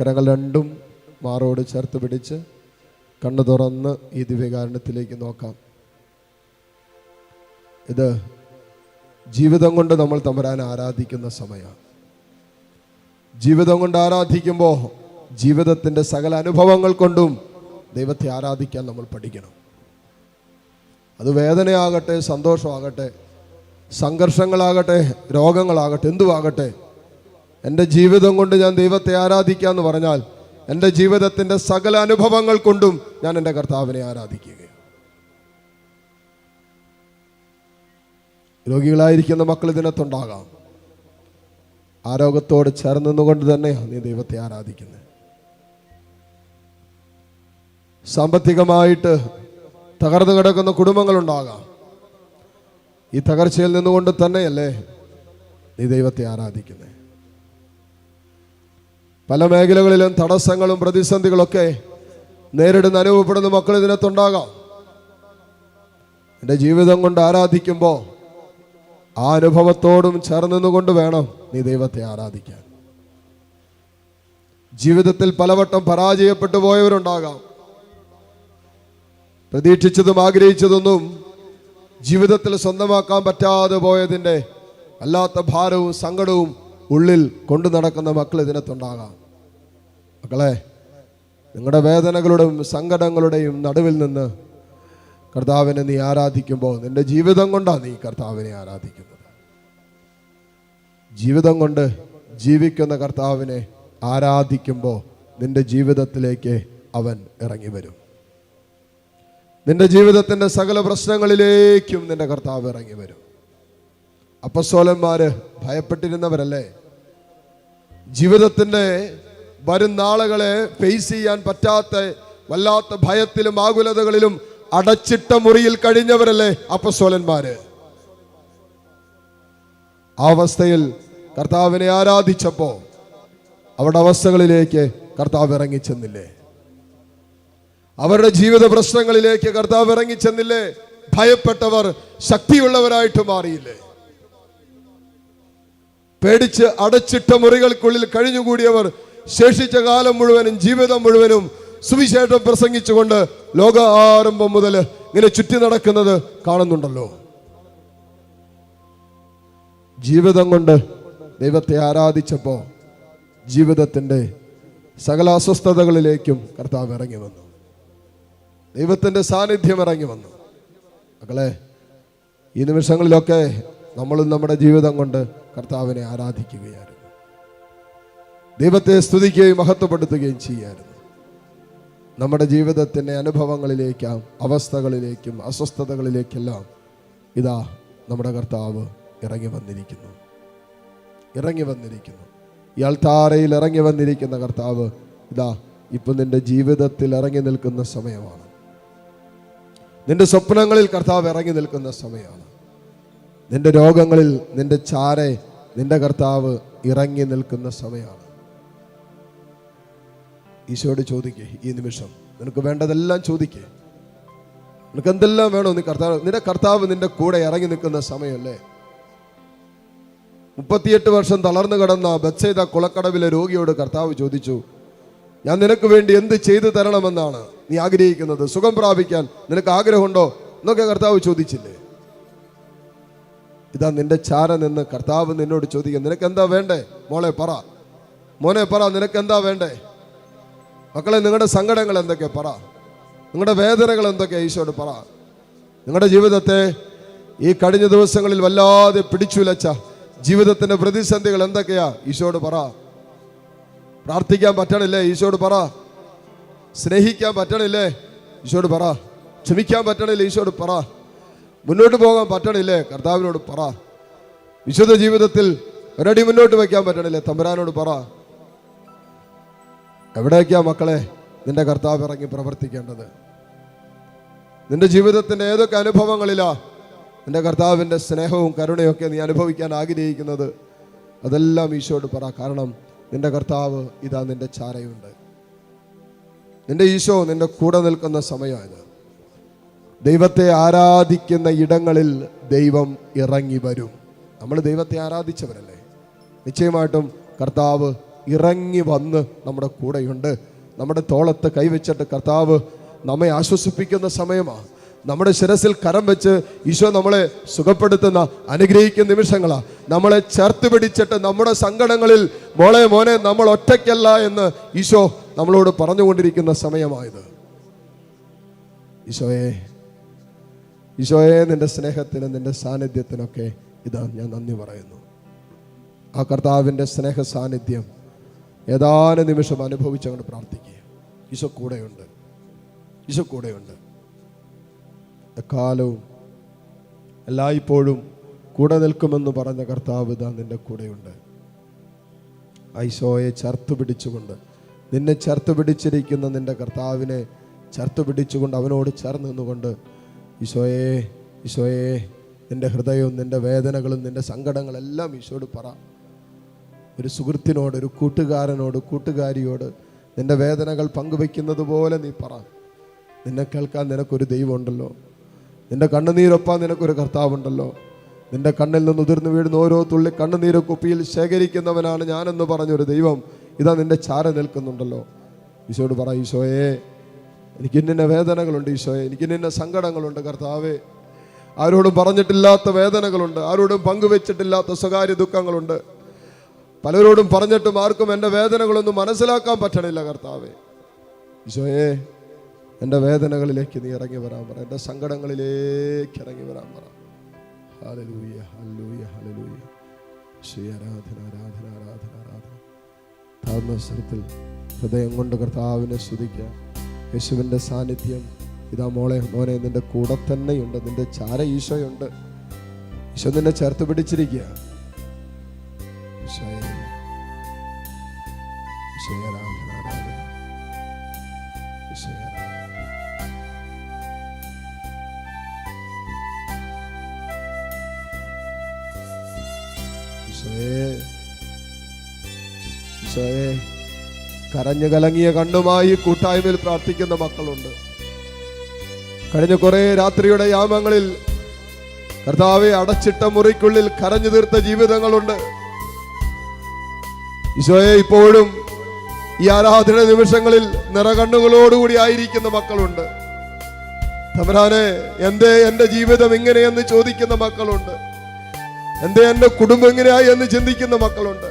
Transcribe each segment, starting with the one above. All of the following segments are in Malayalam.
കരങ്ങൾ രണ്ടും മാറോട് ചേർത്ത് പിടിച്ച് കണ്ണു തുറന്ന് ഈ ദിവ്യകാരണത്തിലേക്ക് നോക്കാം. ഇത് ജീവിതം കൊണ്ട് നമ്മൾ തമ്പുരാൻ ആരാധിക്കുന്ന സമയമാണ്. ജീവിതം കൊണ്ട് ആരാധിക്കുമ്പോൾ ജീവിതത്തിന്റെ സകല അനുഭവങ്ങൾ കൊണ്ടും ദൈവത്തെ ആരാധിക്കാൻ നമ്മൾ പഠിക്കണം. അത് വേദനയാകട്ടെ സന്തോഷമാകട്ടെ സംഘർഷങ്ങളാകട്ടെ രോഗങ്ങളാകട്ടെ എന്തുവാകട്ടെ എന്റെ ജീവിതം കൊണ്ട് ഞാൻ ദൈവത്തെ ആരാധിക്കുക എന്ന് പറഞ്ഞാൽ എന്റെ ജീവിതത്തിന്റെ സകല അനുഭവങ്ങൾ കൊണ്ടും ഞാൻ എന്റെ കർത്താവിനെ ആരാധിക്കുക രോഗികളായിരിക്കുന്ന മക്കൾ ഇതിനകത്തുണ്ടാകാം. ആരോഗ്യത്തോട് ചേർന്ന് നിന്നുകൊണ്ട് തന്നെയാണ് നീ ദൈവത്തെ ആരാധിക്കുന്നത്. സാമ്പത്തികമായിട്ട് തകർന്നു കിടക്കുന്ന കുടുംബങ്ങളുണ്ടാകാം. ഈ തകർച്ചയിൽ നിന്നുകൊണ്ട് തന്നെയല്ലേ നീ ദൈവത്തെ ആരാധിക്കുന്നത്. പല മേഖലകളിലും തടസ്സങ്ങളും പ്രതിസന്ധികളൊക്കെ നേരിടുന്ന അനുഭവപ്പെടുന്ന മക്കൾ ഇതിനകത്തുണ്ടാകാം. എന്റെ ജീവിതം കൊണ്ട് ആരാധിക്കുമ്പോൾ ആ അനുഭവത്തോടും ചേർന്നുകൊണ്ട് വേണം നീ ദൈവത്തെ ആരാധിക്കാൻ. ജീവിതത്തിൽ പലവട്ടം പരാജയപ്പെട്ടു പോയവരുണ്ടാകാം. പ്രതീക്ഷിച്ചതും ആഗ്രഹിച്ചതൊന്നും ജീവിതത്തിൽ സ്വന്തമാക്കാൻ പറ്റാതെ പോയതിന്റെ അല്ലാത്ത ഭാരവും സങ്കടവും ഉള്ളിൽ കൊണ്ടു നടക്കുന്ന മക്കൾ ഇതിനകത്തുണ്ടാകാം. മക്കളെ നിങ്ങളുടെ വേദനകളുടെയും സങ്കടങ്ങളുടെയും നടുവിൽ നിന്ന് കർത്താവിനെ നീ ആരാധിക്കുമ്പോൾ നിന്റെ ജീവിതം കൊണ്ടാണ് നീ കർത്താവിനെ ആരാധിക്കുന്നത്. ജീവിതം കൊണ്ട് ജീവിക്കുന്ന കർത്താവിനെ ആരാധിക്കുമ്പോൾ നിന്റെ ജീവിതത്തിലേക്ക് അവൻ ഇറങ്ങി വരും. നിന്റെ ജീവിതത്തിന്റെ സകല പ്രശ്നങ്ങളിലേക്കും നിന്റെ കർത്താവ് ഇറങ്ങി വരും. അപ്പസ്തോലന്മാര് ഭയപ്പെട്ടിരുന്നവരല്ലേ? ജീവിതത്തിന്റെ വരും നാളുകളെ ഫേസ് ചെയ്യാൻ പറ്റാത്ത വല്ലാത്ത ഭയത്തിലും ആകുലതകളിലും അടച്ചിട്ട മുറിയിൽ കഴിഞ്ഞവരല്ലേ അപ്പസ്തോലന്മാര്? ആ അവസ്ഥയിൽ കർത്താവിനെ ആരാധിച്ചപ്പോൾ അവരുടെ അവസ്ഥകളിലേക്ക് കർത്താവ് ഇറങ്ങിച്ചെന്നില്ലേ? അവരുടെ ജീവിത പ്രശ്നങ്ങളിലേക്ക് കർത്താവ് ഇറങ്ങിച്ചെന്നില്ലേ? ഭയപ്പെട്ടവർ ശക്തിയുള്ളവരായിട്ട് മാറിയില്ലേ? പേടിച്ച് അടച്ചിട്ട മുറികൾക്കുള്ളിൽ കഴിഞ്ഞുകൂടിയവർ ശേഷിച്ച കാലം മുഴുവനും ജീവിതം മുഴുവനും സുവിശേഷം പ്രസംഗിച്ചുകൊണ്ട് ലോക ആരംഭം മുതൽ ഇങ്ങനെ ചുറ്റി നടക്കുന്നത് കാണുന്നുണ്ടല്ലോ. ജീവിതം കൊണ്ട് ദൈവത്തെ ആരാധിച്ചപ്പോൾ ജീവിതത്തിന്റെ സകല അസ്വസ്ഥതകളിലേക്കും കർത്താവ് ഇറങ്ങി വന്നു. ദൈവത്തിന്റെ സാന്നിധ്യം ഇറങ്ങി വന്നു. മക്കളെ ഈ നിമിഷങ്ങളിലൊക്കെ നമ്മളും നമ്മുടെ ജീവിതം കൊണ്ട് കർത്താവിനെ ആരാധിക്കുകയായിരുന്നു. ദൈവത്തെ സ്തുതിക്കുകയും മഹത്വപ്പെടുത്തുകയും ചെയ്യായിരുന്നു. നമ്മുടെ ജീവിതത്തിന്റെ അനുഭവങ്ങളിലേക്കും അവസ്ഥകളിലേക്കും അസ്വസ്ഥതകളിലേക്കെല്ലാം ഇതാ നമ്മുടെ കർത്താവ് ഇറങ്ങി വന്നിരിക്കുന്നു. ഇറങ്ങി വന്നിരിക്കുന്നു. ഇയാൾ താരയിൽ ഇറങ്ങി വന്നിരിക്കുന്ന കർത്താവ് ഇതാ ഇപ്പം നിന്റെ ജീവിതത്തിൽ ഇറങ്ങി നിൽക്കുന്ന സമയമാണ്. നിന്റെ സ്വപ്നങ്ങളിൽ കർത്താവ് ഇറങ്ങി നിൽക്കുന്ന സമയമാണ്. നിന്റെ രോഗങ്ങളിൽ നിന്റെ ചാരെ നിന്റെ കർത്താവ് ഇറങ്ങി നിൽക്കുന്ന സമയമാണ്. ഈശോയോട് ചോദിക്കേ ഈ നിമിഷം. നിനക്ക് വേണ്ടതെല്ലാം ചോദിക്കേ. നിനക്ക് എന്തെല്ലാം വേണോ നീ കർത്താവ് നിന്റെ കർത്താവ് നിന്റെ കൂടെ ഇറങ്ങി നിൽക്കുന്ന സമയമല്ലേ? മുപ്പത്തിയെട്ട് വർഷം തളർന്നു കിടന്ന ബത്സേത കുളക്കടവിലെ രോഗിയോട് കർത്താവ് ചോദിച്ചു ഞാൻ നിനക്ക് വേണ്ടി എന്ത് ചെയ്തു തരണമെന്നാണ് നീ ആഗ്രഹിക്കുന്നത്? സുഖം പ്രാപിക്കാൻ നിനക്ക് ആഗ്രഹമുണ്ടോ? എന്നൊക്കെ കർത്താവ് ചോദിച്ചില്ലേ. ഇതാ നിന്റെ ചാര നിന്ന് കർത്താവ് നിന്നോട് ചോദിക്കുക നിനക്ക് എന്താ വേണ്ടേ? മോളെ പറ. മോനെ പറ നിനക്ക് എന്താ വേണ്ടേ? മക്കളെ നിങ്ങളുടെ സങ്കടങ്ങൾ എന്തൊക്കെ പറ. നിങ്ങളുടെ വേദനകൾ എന്തൊക്കെ ഈശോട് പറ. നിങ്ങളുടെ ജീവിതത്തെ ഈ കഴിഞ്ഞ ദിവസങ്ങളിൽ വല്ലാതെ പിടിച്ചുലച്ച ജീവിതത്തിന്റെ പ്രതിസന്ധികൾ എന്തൊക്കെയാ? ഈശോട് പറ. പ്രാർത്ഥിക്കാൻ പറ്റണില്ലേ? ഈശോട് പറ. സ്നേഹിക്കാൻ പറ്റണില്ലേ? ഈശോട് പറ. ക്ഷമിക്കാൻ പറ്റണില്ലേ? ഈശോട് പറ. മുന്നോട്ട് പോകാൻ പറ്റണില്ലേ? കർത്താവിനോട് പറ. വിശുദ്ധ ജീവിതത്തിൽ ഒരടി മുന്നോട്ട് വയ്ക്കാൻ പറ്റണില്ലേ? തമ്പുരാനോട് പറ. എവിടേക്കാ മക്കളെ നിന്റെ കർത്താവ് ഇറങ്ങി പ്രവർത്തിക്കേണ്ടത്? നിന്റെ ജീവിതത്തിന്റെ ഏതൊക്കെ അനുഭവങ്ങളിലാ നിന്റെ കർത്താവിന്റെ സ്നേഹവും കരുണയൊക്കെ നീ അനുഭവിക്കാൻ ആഗ്രഹിക്കുന്നത്? അതെല്ലാം ഈശോട് പറ. കാരണം നിന്റെ കർത്താവ് ഇതാ നിന്റെ ചാരയുണ്ട്. നിന്റെ ഈശോ നിന്റെ കൂടെ നിൽക്കുന്ന സമയമാണ് ദൈവത്തെ ആരാധിക്കുന്ന ഇടങ്ങളിൽ ദൈവം ഇറങ്ങി വരും. നമ്മൾ ദൈവത്തെ ആരാധിച്ചവരല്ലേ? നിശ്ചയമായിട്ടും കർത്താവ് ഇറങ്ങി വന്ന് നമ്മുടെ കൂടെയുണ്ട്. നമ്മുടെ തോളത്ത് കൈവച്ചിട്ട് കർത്താവ് നമ്മെ ആശ്വസിപ്പിക്കുന്ന സമയമാണ് നമ്മുടെ ശിരസിൽ കരം വെച്ച് ഈശോ നമ്മളെ സുഖപ്പെടുത്തുന്ന അനുഗ്രഹിക്കുന്ന നിമിഷങ്ങളാണ് നമ്മളെ ചേർത്ത് പിടിച്ചിട്ട് നമ്മുടെ സങ്കടങ്ങളിൽ മോളെ മോനെ നമ്മൾ ഒറ്റയ്ക്കല്ല എന്ന് ഈശോ നമ്മളോട് പറഞ്ഞുകൊണ്ടിരിക്കുന്ന സമയമായത്. ഈശോയെ ഈശോയെ നിന്റെ സ്നേഹത്തിനും നിന്റെ സാന്നിധ്യത്തിനൊക്കെ ഇതാ ഞാൻ നന്ദി പറയുന്നു. ആ കർത്താവിന്റെ സ്നേഹ സാന്നിധ്യം ഏതാനും നിമിഷം അനുഭവിച്ചങ്ങോട്ട് പ്രാർത്ഥിക്കുക. ഈശോ കൂടെയുണ്ട്. ഈശോ കൂടെയുണ്ട്. എക്കാലവും എല്ലായ്പ്പോഴും കൂടെ നിൽക്കുമെന്ന് പറഞ്ഞ കർത്താവ് ഇതാ നിന്റെ കൂടെയുണ്ട്. ഐശോയെ ചേർത്ത് പിടിച്ചുകൊണ്ട് നിന്നെ ചേർത്ത് പിടിച്ചിരിക്കുന്ന നിന്റെ കർത്താവിനെ ചേർത്ത് പിടിച്ചുകൊണ്ട് അവനോട് ചേർന്ന് നിന്നുകൊണ്ട് ഈശോയെ ഈശോയെ നിന്റെ ഹൃദയവും നിന്റെ വേദനകളും നിന്റെ സങ്കടങ്ങളെല്ലാം ഈശോട് പറ. ഒരു സുഹൃത്തിനോട് ഒരു കൂട്ടുകാരനോട് കൂട്ടുകാരിയോട് നിന്റെ വേദനകൾ പങ്കുവെക്കുന്നത് പോലെ നീ പറ. നിന്നെ കേൾക്കാൻ നിനക്കൊരു ദൈവമുണ്ടല്ലോ. നിന്റെ കണ്ണുനീരൊപ്പാൻ നിനക്കൊരു കർത്താവുണ്ടല്ലോ. നിന്റെ കണ്ണിൽ നിന്ന് ഉതിർന്നു വീഴുന്ന ഓരോ തുള്ളി കണ്ണുനീര് കുപ്പിയിൽ ശേഖരിക്കുന്നവനാണ് ഞാനെന്ന് പറഞ്ഞൊരു ദൈവം ഇതാ നിന്റെ ചാര നിൽക്കുന്നുണ്ടല്ലോ. ഈശോട് പറ ഈശോയെ എനിക്ക് ഇന്നിന്ന വേദനകളുണ്ട് ഈശോയെ. എനിക്ക് ഇന്നിന്ന സങ്കടങ്ങളുണ്ട് കർത്താവേ. ആരോടും പറഞ്ഞിട്ടില്ലാത്ത വേദനകളുണ്ട്. ആരോടും പങ്കുവെച്ചിട്ടില്ലാത്ത സ്വകാര്യ ദുഃഖങ്ങളുണ്ട്. പലരോടും പറഞ്ഞിട്ടും ആർക്കും എന്റെ വേദനകളൊന്നും മനസ്സിലാക്കാൻ പറ്റണില്ല കർത്താവേ. ഈശോയെ എന്റെ വേദനകളിലേക്ക് നീ ഇറങ്ങി വരാൻ പറ. എന്റെ സങ്കടങ്ങളിലേക്ക് ഇറങ്ങി വരാൻ പറ. ആരാധന ആരാധന ആരാധന ആരാധന. ഹൃദയം കൊണ്ട് കർത്താവിനെ സ്തുതിക്കുക യേശുവിന്റെ സാന്നിധ്യം ഇതാ മോളെ മോനെ നിന്റെ കൂടെ തന്നെയുണ്ട് നിന്റെ ചാര ഈശോയുണ്ട്. ഈശോ നിന്നെ ചേർത്ത് പിടിച്ചിരിക്കുക. ഈശോയെ കരഞ്ഞു കലങ്ങിയ കണ്ണുമായി കൂട്ടായ്മയിൽ പ്രാർത്ഥിക്കുന്ന മക്കളുണ്ട്. കഴിഞ്ഞ കുറെ രാത്രിയുടെ യാമങ്ങളിൽ കർത്താവെ അടച്ചിട്ട മുറിക്കുള്ളിൽ കരഞ്ഞു തീർത്ത ജീവിതങ്ങളുണ്ട്. ഈശോയെ ഇപ്പോഴും ഈ ആരാധന നിമിഷങ്ങളിൽ നിറകണ്ണുകളോടുകൂടി ആയിരിക്കുന്ന മക്കളുണ്ട്. തമരാനെ എന്തേ എന്റെ ജീവിതം ഇങ്ങനെയെന്ന് ചോദിക്കുന്ന മക്കളുണ്ട്. എന്തേ എന്റെ കുടുംബം ഇങ്ങനെയായി എന്ന് ചിന്തിക്കുന്ന മക്കളുണ്ട്.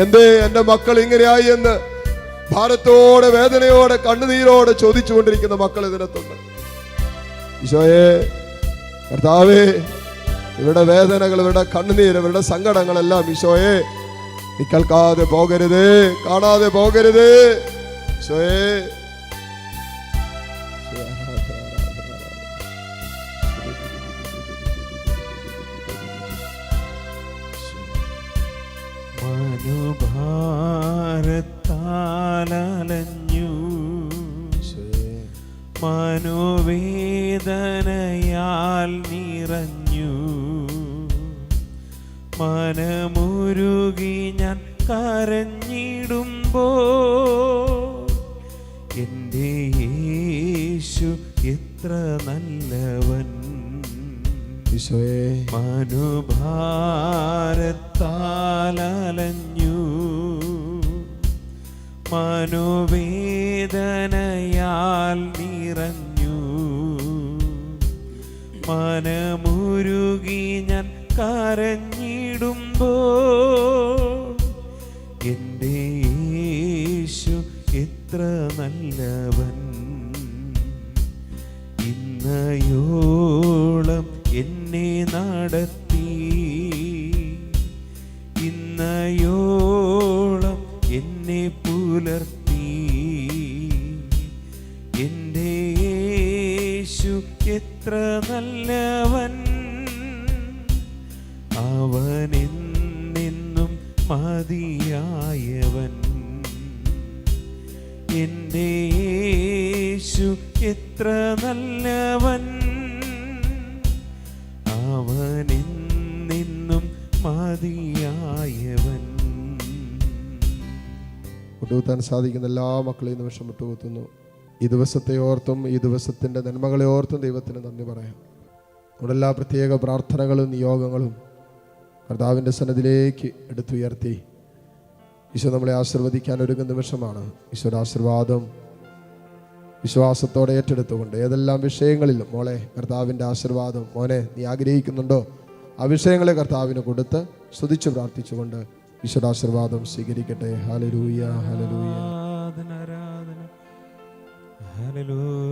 എന്തേ എന്റെ മക്കൾ ഇങ്ങനെയായി എന്ന് ഭാരത്തോടെ വേദനയോടെ കണ്ണുനീരോടെ ചോദിച്ചുകൊണ്ടിരിക്കുന്ന മക്കൾ ഇതിനകത്തുണ്ട്. ഈശോയെ കർത്താവേ ഇവരുടെ വേദനകൾ ഇവരുടെ കണ്ണുനീര് ഇവരുടെ സങ്കടങ്ങളെല്ലാം ഈശോയെ നീ കേൾക്കാതെ പോകരുത് കാണാതെ പോകരുത്. ഈശോയെ, ഈശോയെ. മനോവേദനയാൽ നിറഞ്ഞു. മനമുരുകി ഞാൻ കരഞ്ഞിടുമ്പോ എന്റെ യേശു എത്ര നല്ലവൻ. മനോഭാരത്താലലഞ്ഞു. മനുഭാരത്താലഞ്ഞു മനോവേദനയാൽ നിറഞ്ഞു. മനമുരുകി ഞാൻ കരഞ്ഞിടുമ്പോ എന്റെ യേശു എത്ര നല്ലവൻ. ഇന്നയോളം എന്നെ നടത്തി എന്നെ പുലർത്തി. എന്റെ യേശു എത്ര നല്ലവൻ. അവനെന്നെന്നും മതിയായവൻ. എന്റെ യേശു എത്ര നല്ലവൻ. അവനെന്നെന്നും മതിയായവൻ. മുട്ടുകുത്താൻ സാധിക്കുന്ന എല്ലാ മക്കളെയും നിമിഷം മുട്ടുകുത്തുന്നു ഈ ദിവസത്തെ ഓർത്തും ഈ ദിവസത്തിന്റെ നന്മകളെ ഓർത്തും ദൈവത്തിന് നന്ദി പറയാം. നമ്മുടെ എല്ലാ പ്രത്യേക പ്രാർത്ഥനകളും നിയോഗങ്ങളും കർത്താവിന്റെ സന്നദ്ധിലേക്ക് എടുത്തുയർത്തി. ഈശോ നമ്മളെ ആശീർവദിക്കാൻ ഒരുങ്ങുന്ന നിമിഷമാണ്. ഈശോയുടെ ആശീർവാദം വിശ്വാസത്തോടെ ഏറ്റെടുത്തുകൊണ്ട് ഏതെല്ലാം വിഷയങ്ങളിലും മോളെ കർത്താവിന്റെ ആശീർവാദം മോനെ നീ ആഗ്രഹിക്കുന്നുണ്ടോ? ആ വിഷയങ്ങളെ കർത്താവിന് കൊടുത്ത് സ്തുതിച്ച് പ്രാർത്ഥിച്ചുകൊണ്ട് ഈശോയുടെ ആശീർവാദം സ്വീകരിക്കട്ടെ. ഹലലൂയ ഹലലൂയ ആരാധന ആരാധന. ഹല്ലേലൂയ.